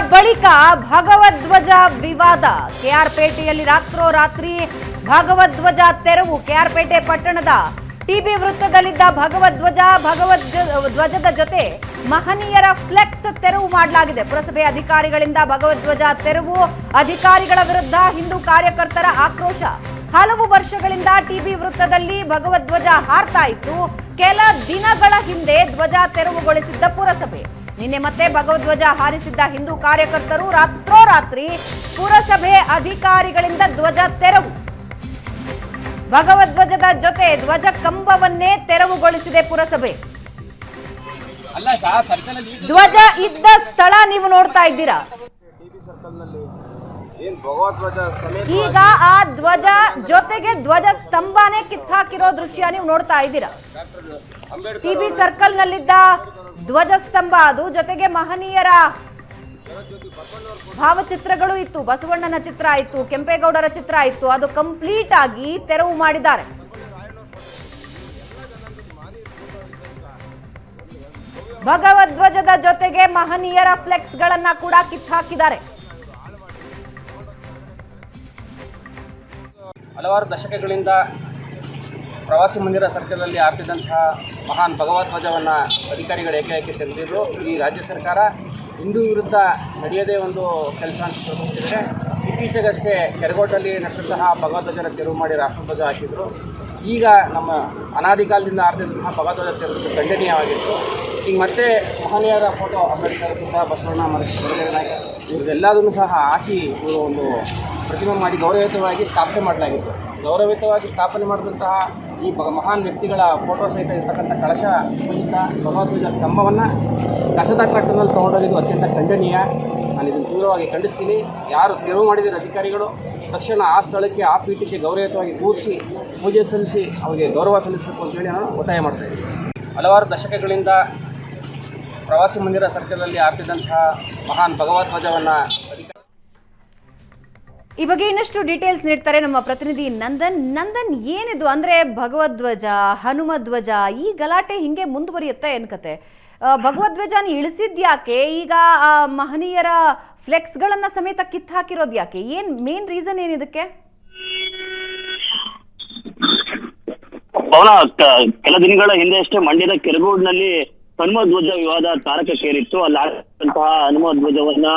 ಬಳಿಕ ಭಗವಧ್ವಜ ವಿವಾದ. ಕೆಆರ್ಪೇಟೆಯಲ್ಲಿ ರಾತ್ರೋರಾತ್ರಿ ಭಗವಧ್ವಜ ತೆರವು. ಕೆಆರ್ಪೇಟೆ ಪಟ್ಟಣದ ಟಿಬಿ ವೃತ್ತದಲ್ಲಿದ್ದ ಭಗವಧ್ವಜ ಭಗವದ್ ಧ್ವಜದ ಜೊತೆ ಮಹನೀಯರ ಫ್ಲೆಕ್ಸ್ ತೆರವು ಮಾಡಲಾಗಿದೆ. ಪುರಸಭೆ ಅಧಿಕಾರಿಗಳಿಂದ ಭಗವಧ್ವಜ ತೆರವು, ಅಧಿಕಾರಿಗಳ ವಿರುದ್ಧ ಹಿಂದೂ ಕಾರ್ಯಕರ್ತರ ಆಕ್ರೋಶ. ಹಲವು ವರ್ಷಗಳಿಂದ ಟಿಬಿ ವೃತ್ತದಲ್ಲಿ ಭಗವಧ್ವಜ ಹಾರ್ತಾ ಇತ್ತು. ಕೆಲ ದಿನಗಳ ಹಿಂದೆ ಧ್ವಜ ತೆರವುಗೊಳಿಸಿದ್ದ ಪುರಸಭೆ. ನಿನ್ನೆ ಮತ್ತೆ ಭಗವಧ್ವಜ ಹಾರಿಸಿದ್ದ ಹಿಂದೂ ಕಾರ್ಯಕರ್ತರು ರಾತ್ರೋರಾತ್ರಿ ಪುರಸಭೆ ಅಧಿಕಾರಿಗಳಿಂದ ಧ್ವಜ ತೆರವು. ಭಗವಧ್ವಜದ ಜೊತೆ ಧ್ವಜ ಕಂಬವನ್ನೇ ತೆರವುಗೊಳಿಸಿದೆ ಪುರಸಭೆ. ಧ್ವಜ ಇದ್ದ ಸ್ಥಳ ನೀವು ನೋಡ್ತಾ ಇದ್ದೀರಾ. ಭಗವದ್ವಜ ಈಗ ಆ ಧ್ವಜ ಜೊತೆಗೆ ಧ್ವಜ ಸ್ತಂಭನೇ ಕಿತ್ತಾಕಿರೋ ದೃಶ್ಯ ನೀವು ನೋಡ್ತಾ ಇದ್ದೀರಾ. ಟಿಬಿ ಸರ್ಕಲ್ ನಲ್ಲಿದ್ದ ಧ್ವಜ ಸ್ತಂಭ ಅದು ಜೊತೆಗೆ ಮಹನೀಯರ ಭಾವಚಿತ್ರಗಳು ಇತ್ತು. ಬಸವಣ್ಣನ ಚಿತ್ರ ಇತ್ತು, ಕೆಂಪೇಗೌಡರ ಚಿತ್ರ ಇತ್ತು. ಅದು ಕಂಪ್ಲೀಟ್ ಆಗಿ ತೆರವು ಮಾಡಿದ್ದಾರೆ. ಭಗವಧ್ವಜದ ಜೊತೆಗೆ ಮಹನೀಯರ ಫ್ಲೆಕ್ಸ್ ಗಳನ್ನ ಕೂಡ ಕಿತ್ತಾಕಿದ್ದಾರೆ. ಹಲವಾರು ದಶಕಗಳಿಂದ ಪ್ರವಾಸಿ ಮಂದಿರ ಸರ್ಕಲಲ್ಲಿ ಹಾಕ್ತಿದ್ದಂತಹ ಮಹಾನ್ ಭಗವಧ್ವಜವನ್ನು ಅಧಿಕಾರಿಗಳು ಏಕಾಏಕಿ ತೆಗೆದಿದ್ರು ಈ ರಾಜ್ಯ ಸರ್ಕಾರ ಹಿಂದೂ ವಿರುದ್ಧ ನಡೆಯದೇ ಒಂದು ಕೆಲಸ ಅಂತ ತಿಳ್ಕೊಂಡಿದ್ದಾರೆ. ಇತ್ತೀಚೆಗಷ್ಟೇ ಕೆರಗೋಟಲ್ಲಿ ನಡೆಸಿದಂತಹ ಭಗವಧ್ವಜನ ತೆರವು ಮಾಡಿ ರಾಷ್ಟ್ರಧ್ವಜ ಹಾಕಿದ್ರು. ಈಗ ನಮ್ಮ ಅನಾದಿ ಕಾಲದಿಂದ ಆಡ್ತಿದ್ದಂತಹ ಭಗವಧ್ವಜ ತೆರವು ಖಂಡನೀಯವಾಗಿತ್ತು. ಈಗ ಮತ್ತೆ ಮಹನೀಯರ ಫೋಟೋ ಅಂಬೇಡ್ಕರ್ ಬಸವಣ್ಣ ಮತ್ತು ಇವರೆಲ್ಲದನ್ನು ಸಹ ಹಾಕಿ ಇವರು ಒಂದು ಪ್ರತಿಮೆ ಮಾಡಿ ಗೌರವಯುತವಾಗಿ ಸ್ಥಾಪನೆ ಮಾಡಲಾಗಿತ್ತು. ಗೌರವಯುತವಾಗಿ ಸ್ಥಾಪನೆ ಮಾಡಿದಂತಹ ಈ ಮಹಾನ್ ವ್ಯಕ್ತಿಗಳ ಫೋಟೋ ಸಹಿತ ಇರ್ತಕ್ಕಂಥ ಕಳಶ ಪೂಜಿತ ಭಗವದ್ಗೀಜ ಸ್ತಂಭವನ್ನು ಕಸದ ಟ್ರಾಕ್ಟರ್ನಲ್ಲಿ ತೊಗೊಂಡೋಗಿದ್ದು ಅತ್ಯಂತ ಖಂಡನೀಯ. ನಾನು ಇದನ್ನು ತೀವ್ರವಾಗಿ ಖಂಡಿಸ್ತೀನಿ. ಯಾರು ತೆರವು ಮಾಡಿದ ಅಧಿಕಾರಿಗಳು ತಕ್ಷಣ ಆ ಸ್ಥಳಕ್ಕೆ, ಆ ಪೀಠಕ್ಕೆ ಗೌರವಯುತವಾಗಿ ಕೂರಿಸಿ ಪೂಜೆ ಸಲ್ಲಿಸಿ ಅವರಿಗೆ ಗೌರವ ಸಲ್ಲಿಸಬೇಕು ಅಂತೇಳಿ ನಾನು ಒತ್ತಾಯ ಮಾಡ್ತಾ ಹಲವಾರು ದಶಕಗಳಿಂದ ಪ್ರವಾಸಿ ಮಂದಿರ ಸರ್ಕಲಲ್ಲಿ ಆಗ್ತಿದ್ದಂತಹ ಮಹಾನ್ ಭಗವದ್ವಜವನ್ನು ಅಧಿಕಾರಿ ಈ ಬಗ್ಗೆ ಇನ್ನಷ್ಟು ಡೀಟೇಲ್ಸ್ ನೀಡ್ತಾರೆ ನಮ್ಮ ಪ್ರತಿನಿಧಿ ನಂದನ್. ನಂದನ್, ಏನಿದು? ಅಂದ್ರೆ ಭಗವದ್ವಜ ಹನುಮಧ್ವಜ ಈ ಗಲಾಟೆ ಹಿಂಗೆ ಮುಂದುವರಿಯುತ್ತೆ ಏನ್ಕತೆ ಭಗವದ್ವಜನ ಇಳಿಸಿದ್ಯಾಕೆ ಈಗ ಆ ಮಹನೀಯರ ಫ್ಲೆಕ್ಸ್ಗಳನ್ನ ಸಮೇತ ಕಿತ್ತು ಹಾಕಿರೋದು ಯಾಕೆ? ಏನ್ ಮೇನ್ ರೀಸನ್ ಏನಿದಕ್ಕೆ ಪವನ ಕೆಲ ದಿನಗಳ ಹಿಂದೆ ಅಷ್ಟೇ ಮಂಡ್ಯದ ಕೆರಗೋಡ್ನಲ್ಲಿ ಹನುಮ ಧ್ವಜ ವಿವಾದ ತಾರಕಕ್ಕೇರಿತ್ತು. ಅಲ್ಲಿ ಹನುಮ ಧ್ವಜವನ್ನ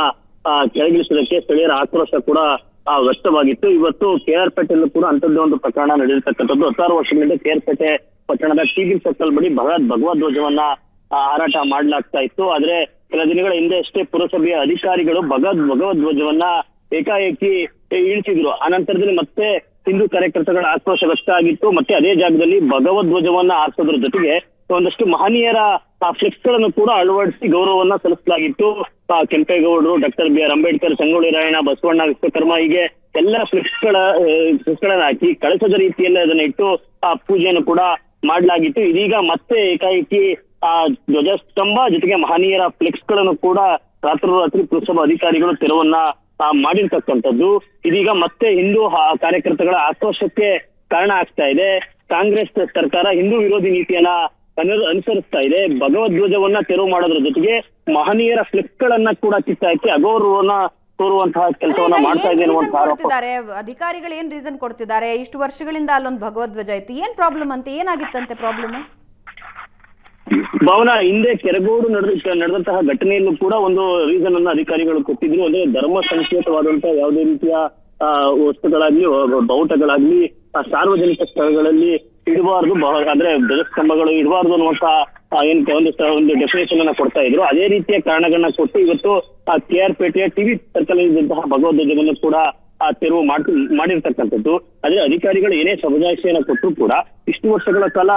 ಕೆಳಗಿಳಿಸೋದಕ್ಕೆ ಸ್ಥಳೀಯರ ಆಕ್ರೋಶ ಕೂಡ ವ್ಯಕ್ತವಾಗಿತ್ತು. ಇವತ್ತು ಕೆ ಆರ್ ಪೇಟೆಯಲ್ಲೂ ಕೂಡ ಅಂಥದ್ದೇ ಒಂದು ಪ್ರಕರಣ ನಡೆದಿರ್ತಕ್ಕಂಥದ್ದು ಹತ್ತಾರು ವರ್ಷಗಳಿಂದ ಕೆ ಆರ್ ಪೇಟೆ ಪಟ್ಟಣದ ಟಿಬಿ ಸರ್ಕಲ್ ಬಳಿ ಭಗವದ್ ಧ್ವಜವನ್ನ ಹಾರಾಟ ಮಾಡಲಾಗ್ತಾ ಇತ್ತು. ಆದ್ರೆ ಕೆಲ ದಿನಗಳ ಹಿಂದೆ ಅಷ್ಟೇ ಪುರಸಭೆಯ ಅಧಿಕಾರಿಗಳು ಭಗವದ್ ಭಗವದ್ ಧ್ವಜವನ್ನ ಏಕಾಏಕಿ ಇಳಿಸಿದ್ರು. ಆ ನಂತರದಲ್ಲಿ ಮತ್ತೆ ಹಿಂದೂ ಕಾರ್ಯಕರ್ತಗಳ ಆಕ್ರೋಶ ವ್ಯಕ್ತ ಆಗಿತ್ತು ಮತ್ತೆ ಅದೇ ಜಾಗದಲ್ಲಿ ಭಗವದ್ ಧ್ವಜವನ್ನ ಹಾರಿಸೋದ್ರ ಜೊತೆಗೆ ಒಂದಷ್ಟು ಮಹನೀಯರ ಫ್ಲೆಕ್ಸ್ಗಳನ್ನು ಕೂಡ ಅಳವಡಿಸಿ ಗೌರವವನ್ನ ಸಲ್ಲಿಸಲಾಗಿತ್ತು. ಕೆಂಪೇಗೌಡರು, doctor B R Ambedkar, Sangolli Rayanna, Basavanna Vishwakarma ಹೀಗೆ ಎಲ್ಲ ಫ್ಲೆಕ್ಸ್ಗಳ ಫ್ಲೆಕ್ಸ್ ಗಳನ್ನ ಹಾಕಿ ಕಳಸದ ರೀತಿಯಲ್ಲಿ ಅದನ್ನ ಇಟ್ಟು ಆ ಪೂಜೆಯನ್ನು ಕೂಡ ಮಾಡಲಾಗಿತ್ತು. ಇದೀಗ ಮತ್ತೆ ಏಕಾಏಕಿ ಆ ಧ್ವಜಸ್ತಂಭ ಜೊತೆಗೆ ಮಹನೀಯರ ಫ್ಲೆಕ್ಸ್ಗಳನ್ನು ಕೂಡ ರಾತ್ರೋರಾತ್ರಿ ಪುರಸಭಾ ಅಧಿಕಾರಿಗಳು ತೆರವನ್ನ ಮಾಡಿರ್ತಕ್ಕಂಥದ್ದು. ಇದೀಗ ಮತ್ತೆ ಹಿಂದೂ ಕಾರ್ಯಕರ್ತಗಳ ಆಕ್ರೋಶಕ್ಕೆ ಕಾರಣ ಆಗ್ತಾ ಇದೆ. ಕಾಂಗ್ರೆಸ್ ಸರ್ಕಾರ ಹಿಂದೂ ವಿರೋಧಿ ನೀತಿಯನ್ನ ಅನು- ಅನುಸರಿಸ್ತಾ ಇದೆ. ಭಗವದ್ಧ್ವಜವನ್ನ ತೆರವು ಮಾಡೋದ್ರ ಜೊತೆಗೆ ಮಹನೀಯರ ಫ್ಲಿಪ್ ಗಳನ್ನ ಕೂಡ ಕಿತ್ತಾಕಿ ಅಗೌರವನ ತೋರುವಂತಹ ಕೆಲಸವನ್ನ ಮಾಡ್ತಾ ಇದೆ ಅನ್ನುವಂತ ಆರೋಪ. ಅಧಿಕಾರಿಗಳು ಏನ್ ರೀಸನ್ ಕೊಡ್ತಿದ್ದಾರೆ? ಇಷ್ಟು ವರ್ಷಗಳಿಂದ ಅಲ್ಲೊಂದು ಭಗವದ್ವಜ ಇತ್ತು ಏನ್ ಪ್ರಾಬ್ಲಮ್ ಅಂತ? ಏನಾಗಿತ್ತಂತೆ ಪ್ರಾಬ್ಲಮ್ ಭವನ ಹಿಂದೆ ಕೆರಗೋಡು ನಡೆದ ನಡೆದಂತಹ ಘಟನೆಯಲ್ಲೂ ಕೂಡ ಒಂದು ರೀಸನ್ ಅನ್ನ ಅಧಿಕಾರಿಗಳು ಕೊಟ್ಟಿದ್ರು. ಅಂದ್ರೆ ಧರ್ಮ ಸಂಕೇತವಾದಂತಹ ಯಾವುದೇ ರೀತಿಯ ಆ, ವಸ್ತುಗಳಾಗ್ಲಿ ಬೌಟಗಳಾಗ್ಲಿ ಬಾವುಟಗಳಾಗ್ಲಿ ಸಾರ್ವಜನಿಕ ಸ್ಥಳಗಳಲ್ಲಿ ಇಡಬಾರ್ದು ಅಂದ್ರೆ ಧ್ವಜಸ್ತಂಭಗಳು ಇಡಬಾರ್ದು ಅನ್ನುವಂತ ಏನ್ ಒಂದು ಒಂದು ಡೆಫಿನೇಷನ್ ಅನ್ನ ಕೊಡ್ತಾ ಇದ್ರು. ಅದೇ ರೀತಿಯ ಕಾರಣಗಳನ್ನ ಕೊಟ್ಟು ಇವತ್ತು ಕೆ ಆರ್ ಪೇಟೆಯ ಟಿವಿ ಸರ್ಕಲ್ ಇದ್ದಂತಹ ಭಗವದ್ವಜವನ್ನು ಕೂಡ ತೆರವು ಮಾಡಿ, ಮಾಡಿರ್ತಕ್ಕಂಥದ್ದು. ಆದ್ರೆ ಅಧಿಕಾರಿಗಳು ಏನೇ ಸಮಜಾಯಿಷಿಯನ್ನ ಕೊಟ್ಟರು ಕೂಡ, ಇಷ್ಟು ವರ್ಷಗಳ ಕಾಲ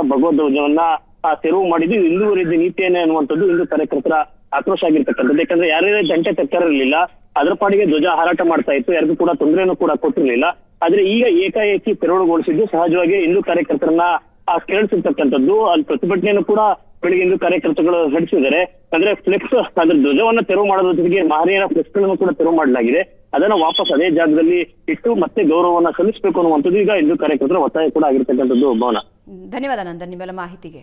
ಭಗವದ್ವಜವನ್ನ ಆ, ತೆರವು ಮಾಡಿದ್ದು ಹಿಂದೂ ವಿರೋಧಿ ನೀತಿಯನ್ನೇ ಅನ್ನುವಂಥದ್ದು ಹಿಂದೂ ಕಾರ್ಯಕರ್ತರ ಆಕ್ರೋಶ ಆಗಿರ್ತಕ್ಕಂಥದ್ದು. ಯಾಕಂದ್ರೆ ಯಾರೇ ಗಂಟೆ ಇರಲಿಲ್ಲ ಅದರ ಪಾಡಿಗೆ ಧ್ವಜ ಹಾರಾಟ ಮಾಡ್ತಾ ಇತ್ತು, ಯಾರಿಗೂ ಕೂಡ ತೊಂದರೆಯನ್ನು ಕೂಡ ಕೊಟ್ಟಿರ್ಲಿಲ್ಲ. ಆದ್ರೆ ಈಗ ಏಕಾಏಕಿ ತೆರವುಗೊಳಿಸಿದ್ದು ಸಹಜವಾಗಿ ಹಿಂದೂ ಕಾರ್ಯಕರ್ತರನ್ನ ಆ ಕೇಳಿಸಿರ್ತಕ್ಕಂಥದ್ದು, ಅಲ್ಲಿ ಪ್ರತಿಭಟನೆಯನ್ನು ಕೂಡ ಬೆಳಿಗ್ಗೆ ಹಿಂದೂ ಕಾರ್ಯಕರ್ತರುಗಳು ನಡೆಸಿದ್ದಾರೆ. ಅಂದ್ರೆ ಫ್ಲೆಕ್ಸ್ ಅದ್ರ ಧ್ವಜವನ್ನ ತೆರವು ಮಾಡೋದ್ರ ಜೊತೆಗೆ ಮಹನೀಯರ ಫ್ಲೆಕ್ಸ್ಗಳನ್ನು ಕೂಡ ತೆರವು ಮಾಡಲಾಗಿದೆ. ಅದನ್ನ ವಾಪಸ್ ಅದೇ ಜಾಗದಲ್ಲಿ ಇಟ್ಟು ಮತ್ತೆ ಗೌರವವನ್ನ ಸಲ್ಲಿಸಬೇಕು ಅನ್ನುವಂಥದ್ದು ಈಗ ಹಿಂದೂ ಕಾರ್ಯಕರ್ತರ ಒತ್ತಾಯ ಕೂಡ ಆಗಿರ್ತಕ್ಕಂಥದ್ದು ಭವನ. ಧನ್ಯವಾದ ನಂದನ್, ನಿಮ್ಮೆಲ್ಲ ಮಾಹಿತಿಗೆ.